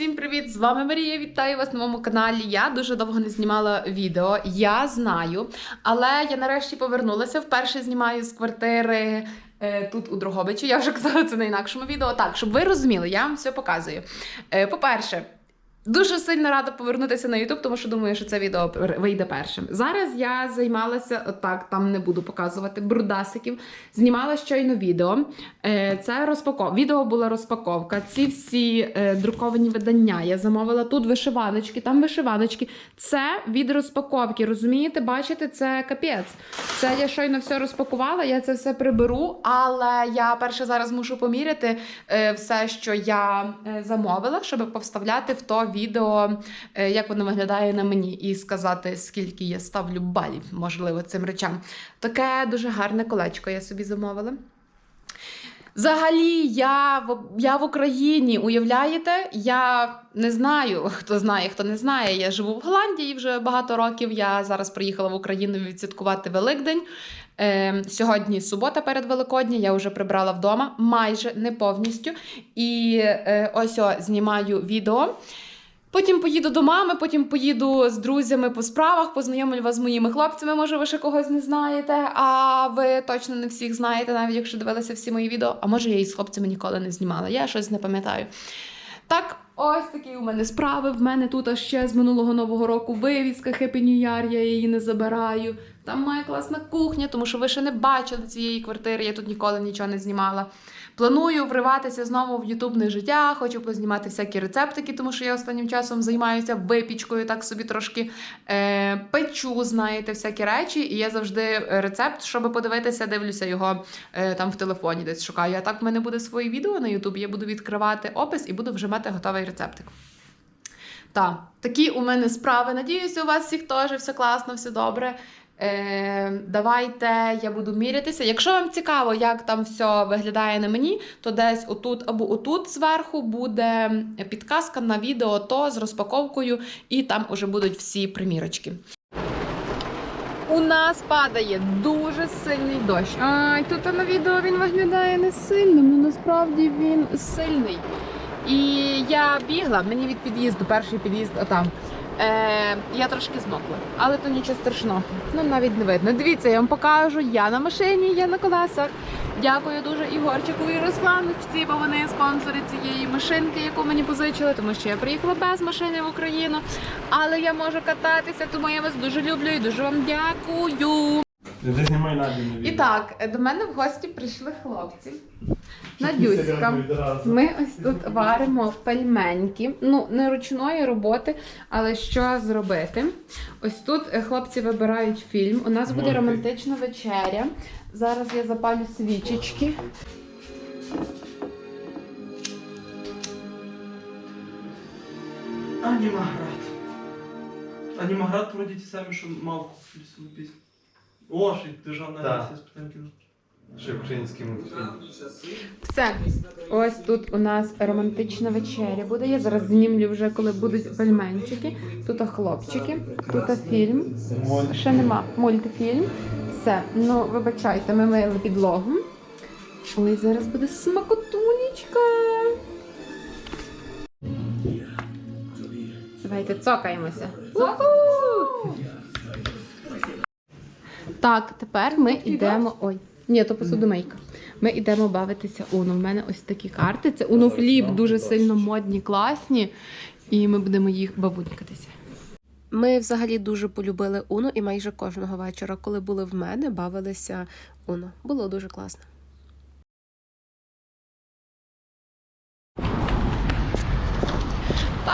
всім привіт! З вами Марія. Вітаю вас на моєму каналі. Я дуже довго не знімала відео. Я знаю, але я нарешті повернулася. Вперше знімаю з квартири. е, Тут у Дрогобичі, я вже казала це на інакшому відео. Так, щоб ви розуміли, я вам все показую. Е, По-перше, дуже сильно рада повернутися на YouTube, тому що думаю, що це відео вийде першим. Зараз я займалася отак, там не буду показувати брудасиків. Знімала щойно відео. Е, Це розпаковка. Відео була розпаковка. Ці всі е, друковані видання я замовила. Тут вишиваночки, там вишиваночки. Це від розпаковки. Розумієте, бачите, це капець. Це я щойно все розпакувала, я це все приберу, але я перше зараз мушу поміряти е, все, що я замовила, щоб повставляти в то відео, е, як воно виглядає на мені, і сказати, скільки я ставлю балів, можливо, цим речам. Таке дуже гарне колечко я собі замовила. Взагалі, я в, я в Україні, уявляєте? Я не знаю, хто знає, хто не знає. Я живу в Голландії вже багато років. Я зараз приїхала в Україну відсвяткувати Великдень. Е, сьогодні субота перед Великодня, я вже прибрала вдома, майже не повністю. І е, ось о, знімаю відео. Потім поїду до мами, потім поїду з друзями по справах, познайомлю вас з моїми хлопцями. Може, ви ще когось не знаєте, а ви точно не всіх знаєте, навіть якщо дивилися всі мої відео. А може, я і з хлопцями ніколи не знімала. Я щось не пам'ятаю. Так, ось такі у мене справи. В мене тут ще з минулого нового року вивізка Happy New Year, я її не забираю. Там моя класна кухня, тому що ви ще не бачили цієї квартири, я тут ніколи нічого не знімала. Планую вриватися знову в ютубне життя, хочу познімати всякі рецептики, тому що я останнім часом займаюся випічкою, так собі трошки е, печу, знаєте, всякі речі. І я завжди рецепт, щоб подивитися, дивлюся його е, там в телефоні, десь шукаю. А так в мене буде своє відео на Ютубі. Я буду відкривати опис і буду вже мати готовий рецептик. Так, такі у мене справи. Надіюся, у вас всіх теж все класно, все добре. Е, давайте я буду мірятися. Якщо вам цікаво, як там все виглядає на мені, то десь отут або отут зверху буде підказка на відео то з розпаковкою, і там уже будуть всі примірочки. У нас падає дуже сильний дощ. Ай, тут на відео він виглядає не сильним, але насправді він сильний. І я бігла, мені від під'їзду, перший під'їзд отам. Е, я трошки змокла, але то нічого страшного. Ну навіть не видно. Дивіться, я вам покажу. Я на машині, я на колесах. Дякую дуже Ігорчику і Русланочці, бо вони спонсори цієї машинки, яку мені позичили, тому що я приїхала без машини в Україну. Але я можу кататися, тому я вас дуже люблю і дуже вам дякую. І так, до мене в гості прийшли хлопці. Надюська. Ми ось тут варимо пельменьки. Ну, не ручної роботи, але що зробити? Ось тут е, хлопці вибирають фільм. У нас буде романтична вечеря. Зараз я запалю свічечки. Анімаград. Анімаград вроді ті самі, що мав лісову пісню. О, ще державна Так. з питань кіно. Шевчинський мультфільм. Все. Ось тут у нас романтична вечеря буде. Я зараз знімлю вже, коли будуть пельменчики. Тут хлопчики, тут фільм. Ще нема мультфільм. Все, ну вибачайте, ми мили підлогу. Ой, зараз буде смакотунечка. Давайте цокаємося. Так, тепер ми йдемо. Ой, ні, то посудомийка. Ми йдемо бавитися Уно. У мене ось такі карти. Це Уно Фліп, дуже сильно модні, класні. І ми будемо їх бабунькатися. Ми взагалі дуже полюбили Уно і майже кожного вечора, коли були в мене, бавилися Уно. Було дуже класно.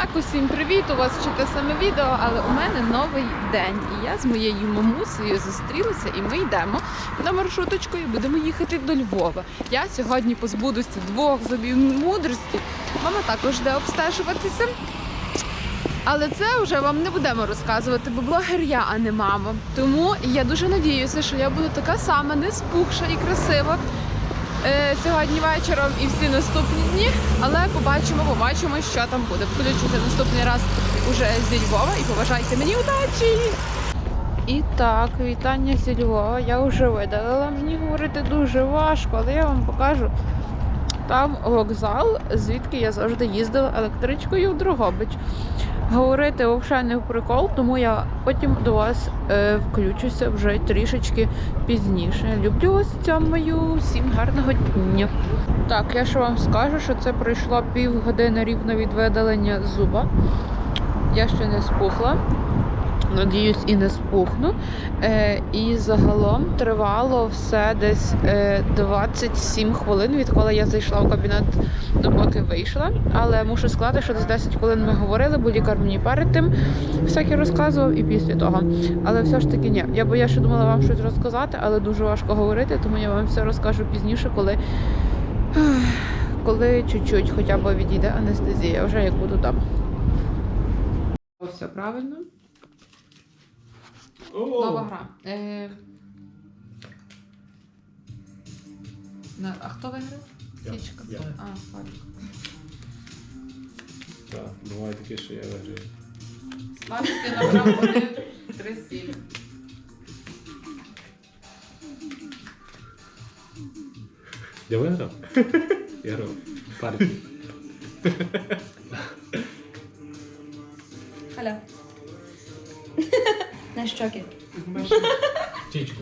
Так, усім привіт! У вас ще те саме відео, але у мене новий день. І я з моєю мамусею зустрілася, і ми йдемо на маршруточку і будемо їхати до Львова. Я сьогодні позбудуся двох зубів мудрості. Мама також йде обстежуватися. Але це вже вам не будемо розказувати, бо блогер я, а не мама. Тому я дуже надіюся, що я буду така сама не спухша і красива сьогодні вечором і всі наступні дні. Але побачимо, побачимо, що там буде. Включуся наступний раз уже зі Львова і побажайте мені удачі! І так, вітання зі Львова. Я вже видалила. Мені говорити дуже важко, але я вам покажу Там вокзал, звідки я завжди їздила електричкою в Дрогобич. Говорити взагалі не в прикол, тому я потім до вас е, включуся вже трішечки пізніше. Люблю вас, цьомаю, всім гарного дня. Так, я ще вам скажу, що це пройшло півгодини рівно від видалення зуба. Я ще не спухла. Надіюсь, і не спухну. Е, і загалом тривало все десь е, 27 хвилин, відколи я зайшла в кабінет, допоки вийшла. Але мушу сказати, що десь 10 хвилин ми говорили, бо лікар мені перед тим всяке розказував і після того. Але все ж таки ні. Я бо я ще думала вам щось розказати, але дуже важко говорити, тому я вам все розкажу пізніше, коли, коли чуть-чуть хоча б відійде анестезія, вже як буду там. Все правильно. Нова гра. Е... на- А хто виграв? Я. Січка. Я. А, Фарк. Так, буває таке, що я виграю. Славік, ти набрав 1, 3, 7. Я виграв? Я грав. Партію. Аля. На щоки. Птічку.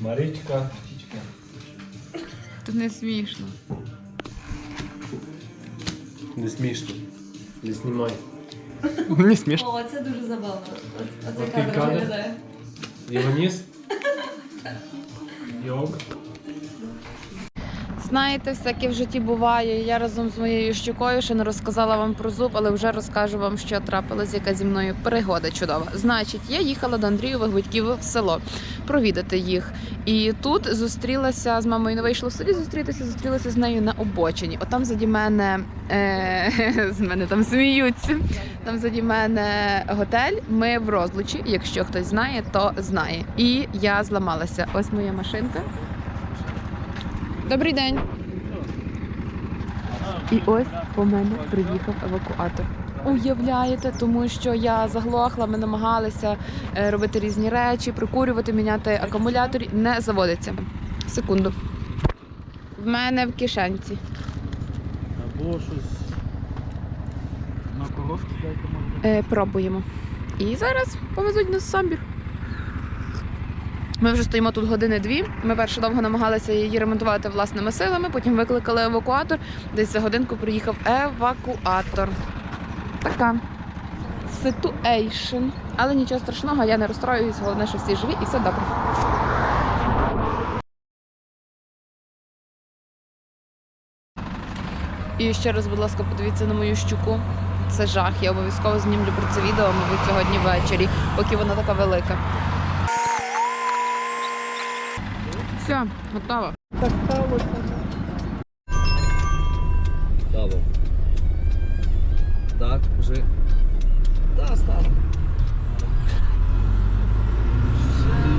Марічка. Птічка. Тут не смішно. Не смішно. Не знімай. Не смішно. О, це дуже забавно. Оце Отакий кадр кадр. виглядає. Іваніс. Йок. Знаєте, всяке в житті буває. Я разом з моєю щукою ще не розказала вам про зуб, але вже розкажу вам, що трапилась, яка зі мною пригода чудова. Значить, я їхала до Андрієвих батьків в село провідати їх. І тут зустрілася з мамою. Не вийшло в селі зустрітися, зустрілася з нею на обочині. Отам заді мене е, з мене там сміються. Там заді мене готель. Ми в розлучі. Якщо хтось знає, то знає. І я зламалася. Ось моя машинка. Добрий день. І ось по мене приїхав евакуатор. Уявляєте, тому що я заглохла, ми намагалися е, робити різні речі, прикурювати, міняти акумулятор. Не заводиться. Секунду. В мене в кишенці. Або щось на коробці дайте може. Е, пробуємо. І зараз повезуть нас в самбір. Ми вже стоїмо тут години дві. Ми перше довго намагалися її ремонтувати власними силами, потім викликали евакуатор. Десь за годинку приїхав евакуатор. Така ситуейшн. Але нічого страшного, я не розстроююсь, головне, що всі живі і все добре. І ще раз, будь ласка, подивіться на мою щуку. Це жах. Я обов'язково знімлю про це відео, мабуть, сьогодні ввечері, поки вона така велика. Все, готово. Стало. Так, вже. Так, стало.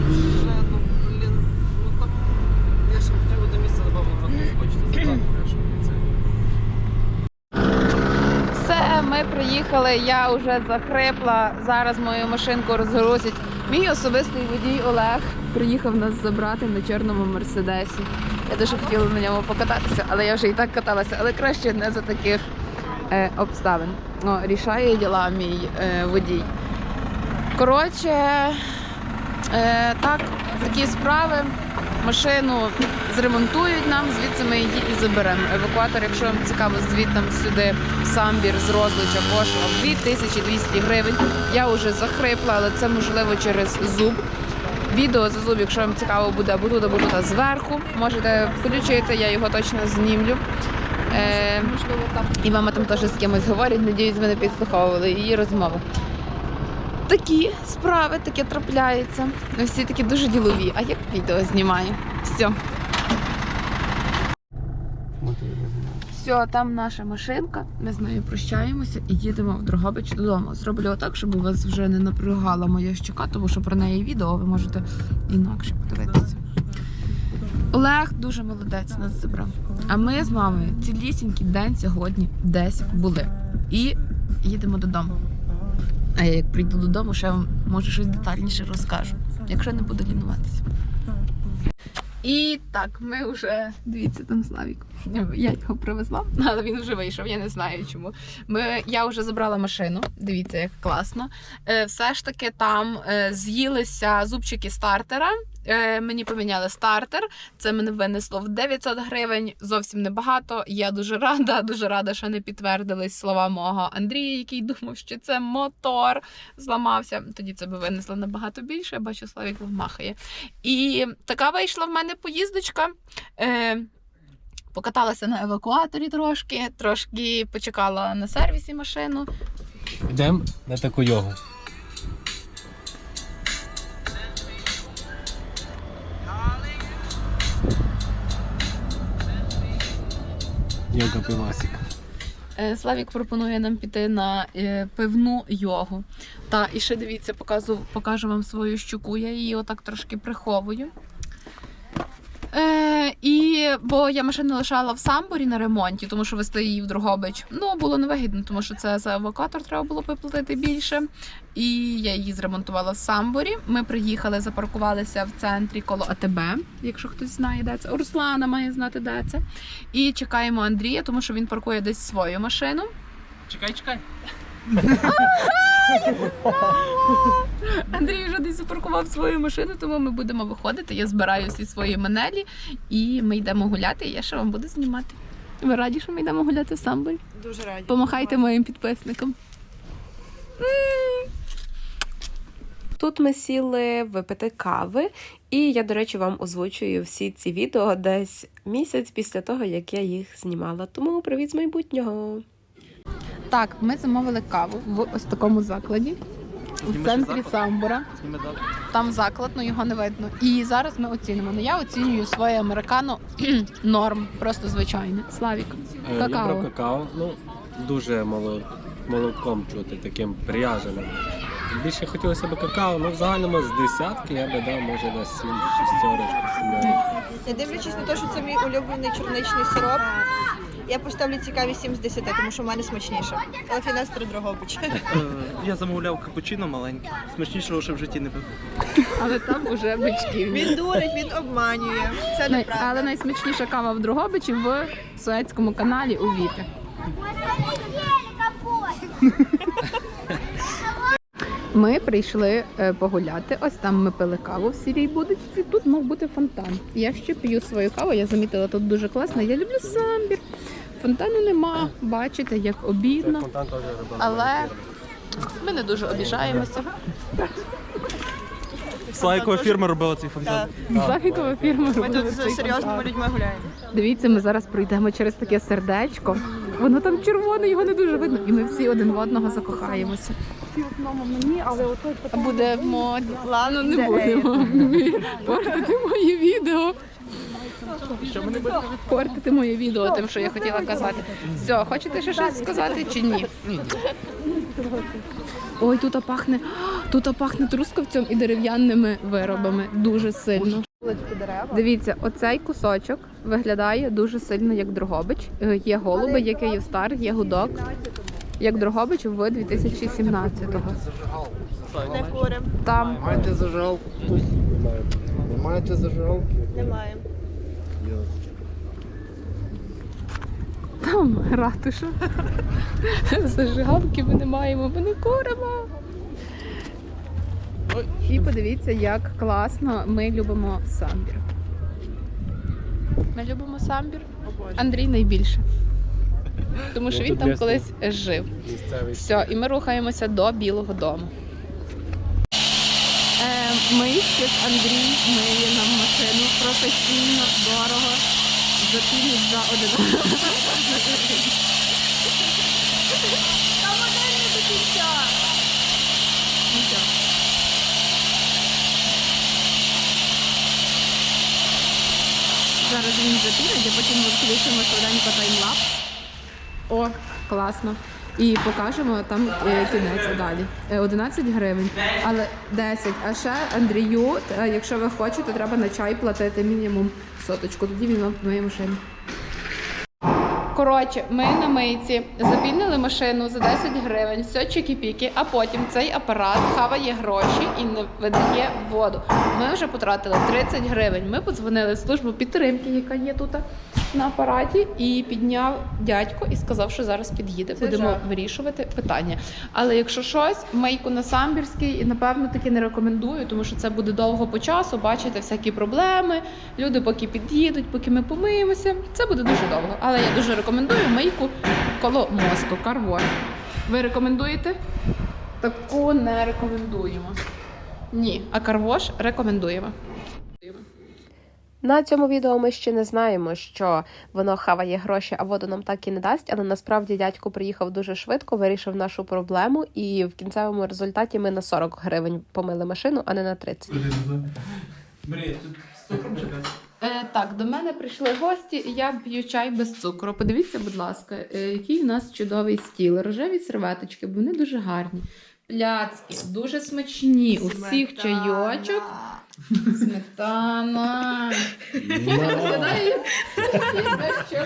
Вже, ну, блін, ну там. Я ще хотів одне місце, напевно, не хочете забрати, що це. Все, ми приїхали. Я вже захрипла. Зараз мою машинку розгрузять. Мій особистий водій Олег приїхав нас забрати на чорному мерседесі. Я дуже хотіла на ньому покататися, але я вже і так каталася, але краще не за таких е, обставин. О, рішає діла мій е, водій. Коротше, е, так, такі справи. Машину зремонтують нам, звідси ми її і заберемо. Евакуатор, якщо вам цікаво, звідти сюди самбір з розлича коштував 2200 гривень. Я вже захрипла, але це можливо через зуб. Відео за зуб, якщо вам цікаво буде, або тут, або тут зверху. Можете включити, я його точно знімлю. Е, і мама там теж з кимось говорить, надіюсь, ви не підслуховували її розмову. Такі справи, таке трапляються. Всі такі дуже ділові. А як відео знімаю? Все. Все, там наша машинка. Ми з нею прощаємося і їдемо в Дрогобич додому. Зроблю так, щоб вас вже не напрягала моя щука, тому що про неї відео ви можете інакше подивитися. Олег дуже молодець нас забрав. А ми з мамою цілісінький день сьогодні десь були. І їдемо додому. А я як прийду додому, ще вам може щось детальніше розкажу, якщо не буду лінуватися. І так, ми вже дивіться, там Славік. Я його привезла, але він вже вийшов. Я не знаю чому. Ми, я вже забрала машину. Дивіться, як класно. Е, все ж таки там е, з'їлися зубчики стартера. Е, мені поміняли стартер. Це мене винесло в 900 гривень. Зовсім небагато. Я дуже рада, дуже рада, що не підтвердились слова мого Андрія, який думав, що це мотор зламався. Тоді це би винесло набагато більше. Я бачу, Славік махає. І така вийшла в мене поїздочка. Е, покаталася на евакуаторі трошки, трошки почекала на сервісі машину. Йдемо на таку йогу. Йога пивасик. Е, Славік пропонує нам піти на е, пивну йогу. Та і ще дивіться, показу, покажу вам свою щуку. Я її отак трошки приховую. Бо я машину лишала в самборі на ремонті, тому що вести її в Другобич. Ну було невигідно, тому що це за евакуатор треба було виплатити більше. І я її зремонтувала в самборі. Ми приїхали, запаркувалися в центрі коло АТБ, якщо хтось знає, де це. Руслана має знати, де це. І чекаємо Андрія, тому що він паркує десь свою машину. Чекай, чекай. Андрій вже десь запаркував свою машину, тому ми будемо виходити. Я збираю всі свої манелі і ми йдемо гуляти. І я ще вам буду знімати. Ви раді, що ми йдемо гуляти в самборі? Дуже раді. Помахайте моїм підписникам. Тут ми сіли випити кави, і я, до речі, вам озвучую всі ці відео десь місяць після того, як я їх знімала. Тому привіт з майбутнього. Так, ми замовили каву в ось такому закладі. У центрі заклад? Самбора. Там заклад, ну його не видно. І зараз ми оцінимо. Ну я оцінюю своє американо норм, просто звичайне. Славік. Е, Я Какао. брав какао, ну дуже мало, молоком чути, таким пряженим. Більше хотілося б какао, ну в загальному з десятки я би дав, може, на сім шістерочку, сімерочку. Не дивлячись на те, що це мій улюблений чорничний сироп, я поставлю цікаві 7 з 10, тому що в мене смачніше. Але фінестр Дрогобич. Е, Я замовляв капучино маленьке. Смачнішого ще в житті не пив. Але там уже бичків. Він дурить, він обманює. Це Най- неправда. Але найсмачніша кава в Дрогобичі в Суецькому каналі у Віпі. Ми прийшли е, погуляти. Ось там ми пили каву в сірій будочці. Тут мав бути фонтан. Я ще п'ю свою каву. Я замітила тут дуже класно. Я люблю самбір. Фонтану нема. Бачите, як обідно. Але ми не дуже обіжаємося. Слайкова фірма робила цей фонтан. Так. Славікова фірма. Ми тут з серйозними людьми гуляємо. Дивіться, ми зараз пройдемо через таке сердечко. Воно там червоне, його не дуже видно. І ми всі один в одного закохаємося. А буде в моді. Ладно, не будемо портити моє відео. Портити моє відео тим, що я хотіла казати. Все, хочете ще щось сказати чи ні? Ой, тут пахне, тут пахне трускавцем і дерев'яними виробами. Дуже сильно. Дивіться, оцей кусочок виглядає дуже сильно як Дрогобич. Е, Є голуби, є Київстар, є гудок. Як Дрогобич в 2017-го. Не курим. Там Маєте зажигалку? Не маєте зажигалки? Немає. Там ратуша. Зажигалки ми не маємо, ми не куримо. І подивіться, як класно ми любимо самбір. Ми любимо самбір. Андрій найбільше. Тому що він там колись жив. Все, і ми рухаємося до Білого дому. Е, Мийщик Андрій миє нам машину професійно, дорого. За один. Модель не до кінця. Зараз він запінить, а потім ми включимо швиденько таймлапс. О, класно. І покажемо там е, кінець далі. Е, 11 гривень, але 10. А ще Андрію, е, якщо ви хочете, треба на чай платити мінімум соточку. Тоді він вам помиє машину. Коротше, ми на мийці запільнили машину за 10 гривень, все чекі-піки, а потім цей апарат хаває гроші і не видає воду. Ми вже потратили 30 гривень. Ми подзвонили в службу підтримки, яка є тут на апараті, і підняв дядько і сказав, що зараз під'їде. Це Будемо жах. вирішувати питання. Але якщо щось, мийку на самбірський напевно таки не рекомендую, тому що це буде довго по часу. Бачите всякі проблеми. Люди поки під'їдуть, поки ми помиємося. Це буде дуже довго. Але я дуже рекомендую мийку коло мосту. Карвор. Ви рекомендуєте? Таку не рекомендуємо. Ні, а карвош рекомендуємо. На цьому відео ми ще не знаємо, що воно хаває гроші, а воду нам так і не дасть. Але насправді дядько приїхав дуже швидко, вирішив нашу проблему, і в кінцевому результаті ми на 40 гривень помили машину, а не на 30. Бери, тут з цукром чи без? Е, так, до мене прийшли гості, і я п'ю чай без цукру. Подивіться, будь ласка, е, який у нас чудовий стіл. Рожеві серветочки, бо вони дуже гарні. Пляцки, дуже смачні. У всіх чайочок. Сметана. Виглядає, що бачу.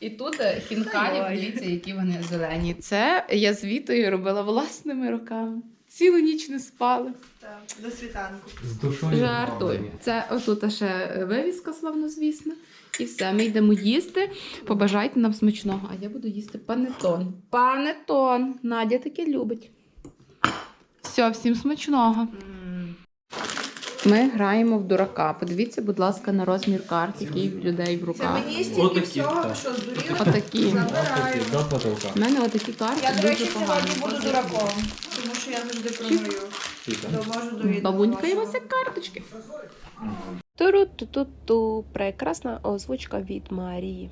І тут е, хінкалі, подивіться, які вони зелені. Це я з Вітою робила власними руками. Цілу ніч не спали. Так, до світанку. З душою. Жартую. Це отут ще вивіска славнозвісна. І все, ми йдемо їсти. Побажайте нам смачного. А я буду їсти панетон. Панетон. Надя таке любить. Все, всім смачного. Ми граємо в дурака. Подивіться, будь ласка, на розмір карт, який в людей в Це руках. мені стільки Отакі, всього, так. що здуріли? Отакі. Забираю. До потолка. У мене отакі карти Я, до дуже речі, погані. сьогодні буду дураком, тому що я завжди програю. Довожу до відео. Бабунька і як карточки. Туру-ту-ту-ту. Прекрасна озвучка від Марії.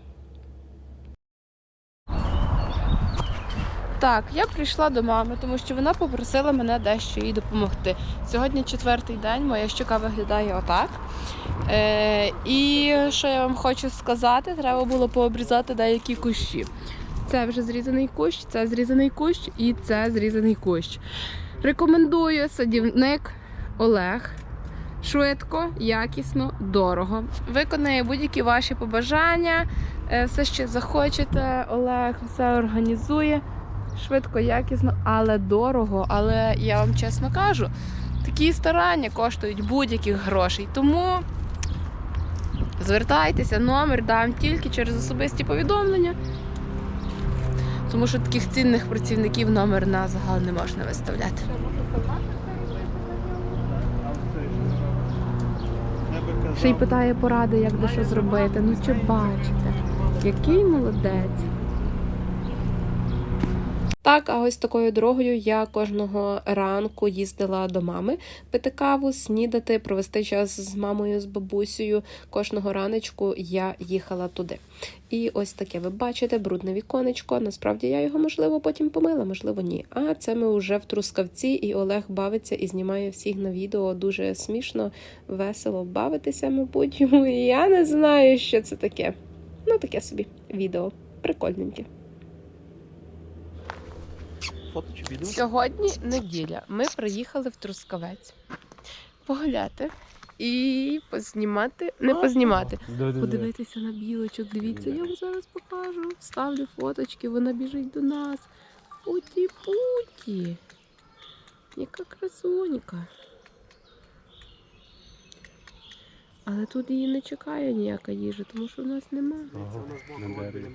Так, я прийшла до мами, тому що вона попросила мене дещо їй допомогти. Сьогодні четвертий день, моя щука виглядає отак. Е, і що я вам хочу сказати, треба було пообрізати деякі кущі. Це вже зрізаний кущ, це зрізаний кущ і це зрізаний кущ. Рекомендую садівник Олег. Швидко, якісно, дорого. Виконає будь-які ваші побажання, е, все, що захочете. Олег все організує швидко, якісно, але дорого. Але я вам чесно кажу, такі старання коштують будь-яких грошей. Тому звертайтеся, номер дам тільки через особисті повідомлення. Тому що таких цінних працівників номер на загал не можна виставляти. Ще й питає поради, як де що зробити. Ну чи бачите, який молодець. Так, а ось такою дорогою я кожного ранку їздила до мами пити каву, снідати, провести час з мамою, з бабусею. Кожного раночку я їхала туди. І ось таке ви бачите, брудне віконечко. Насправді я його можливо потім помила, можливо, ні. А це ми вже в трускавці, і Олег бавиться і знімає всіх на відео. Дуже смішно, весело бавитися, мабуть. Йому я не знаю, що це таке. Ну, таке собі відео. Прикольненьке. Фото чи відео? Сьогодні неділя. Ми приїхали в Трускавець погуляти і познімати, не познімати. Подивитися на білочок. Дивіться, я вам зараз покажу. Ставлю фоточки, вона біжить до нас. Путі-путі. Яка красунька. Але тут її не чекає ніяка їжа, тому що в нас немає. Ага, на дереві.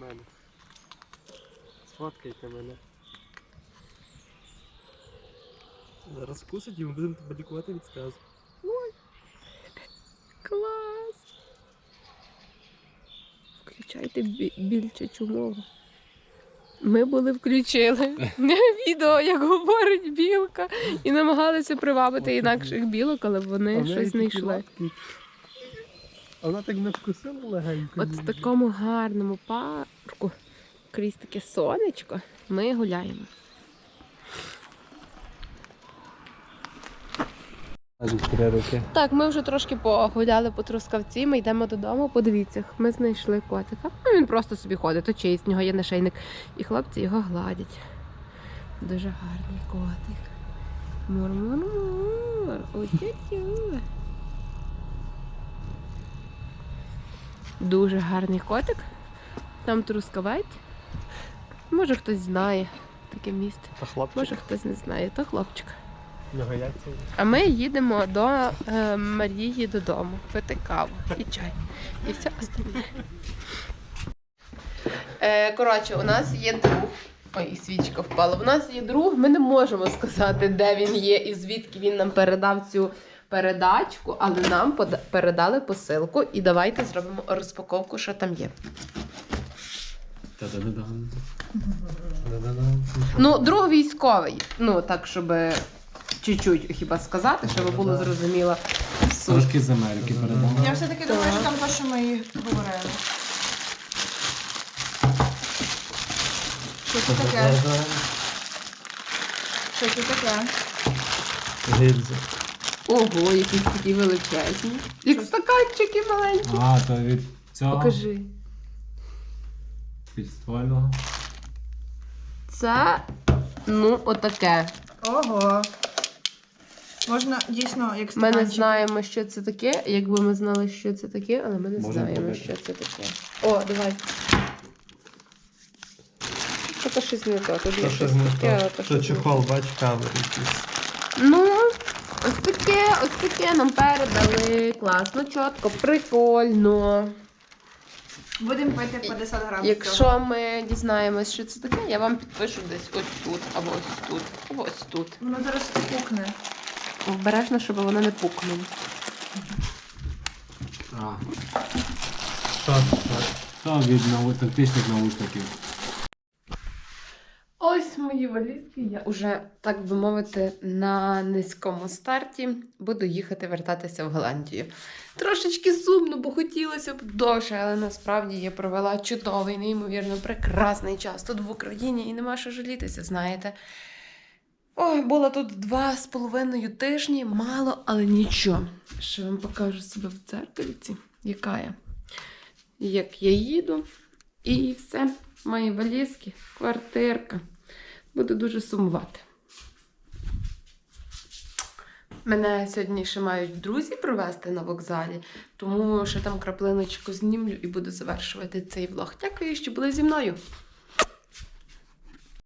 Сфоткайте мене. Зараз вкусить і ми будемо тебе лікувати від сказу. Клас! Включайте бі- більчачу мову. Ми були включили відео, як говорить білка, і намагалися привабити інакших білок, але вони щось знайшли. Вона так не вкусила легенько. От в такому гарному парку, крізь таке сонечко, ми гуляємо. Три. Так, ми вже трошки погуляли по трускавці, ми йдемо додому. Подивіться, ми знайшли котика. Ну, він просто собі ходить, то чиїсь, в нього є нашийник. І хлопці його гладять. Дуже гарний котик. Мур-мур-мур. Утю-тю. Дуже гарний котик. Там Трускавець. Може хтось знає таке місце. Може хтось не знає, то хлопчик. А ми їдемо до е, Марії додому пити каву і чай. І все остальне. Е, коротше, у нас є друг. Ой, свічка впала. У нас є друг. Ми не можемо сказати, де він є і звідки він нам передав цю передачку, але нам передали посилку. І давайте зробимо розпаковку, що там є. Ну, друг військовий. Ну, так, щоб чуть-чуть хіба сказати, щоб було зрозуміло. суть. Трошки з Америки передав. Я все-таки думаю, що там те, що ми і говорили. Що це таке? Що це таке? Гільзи. Ого, якісь такі величезні. Як стаканчики маленькі. А, то від цього Покажи. підствольного. Це, ну, отаке. Ого. Можна дійсно, як Ми не стаканчик. знаємо, що це таке. Якби ми знали, що це таке, але ми не Можемо знаємо, побити. що це таке. О, давай. Це щось не то. Тут є То щось таке, то. то щось не чехол, бач, кавер якийсь. Ну, ось таке, ось таке нам передали. Класно, чітко, прикольно. Будемо пити по 10 грамів. цього. Якщо ми дізнаємось, що це таке, я вам підпишу десь ось тут, або ось тут, або ось тут. Воно зараз пукне. Обережно, щоб воно не пукнуло. А, Що це? то від нау... тактичних наушників. Ось мої валізки. Я вже, так би мовити, на низькому старті буду їхати вертатися в Голландію. Трошечки сумно, бо хотілося б довше, але насправді я провела чудовий, неймовірно прекрасний час тут в Україні і нема що жалітися, знаєте. Ой, була тут два з половиною тижні, мало, але нічого. Ще вам покажу себе в дзеркальці, яка я. Як я їду, і все. Мої валізки, квартирка. Буду дуже сумувати. Мене сьогодні ще мають друзі провести на вокзалі, тому ще там краплиночку знімлю і буду завершувати цей влог. Дякую, що були зі мною.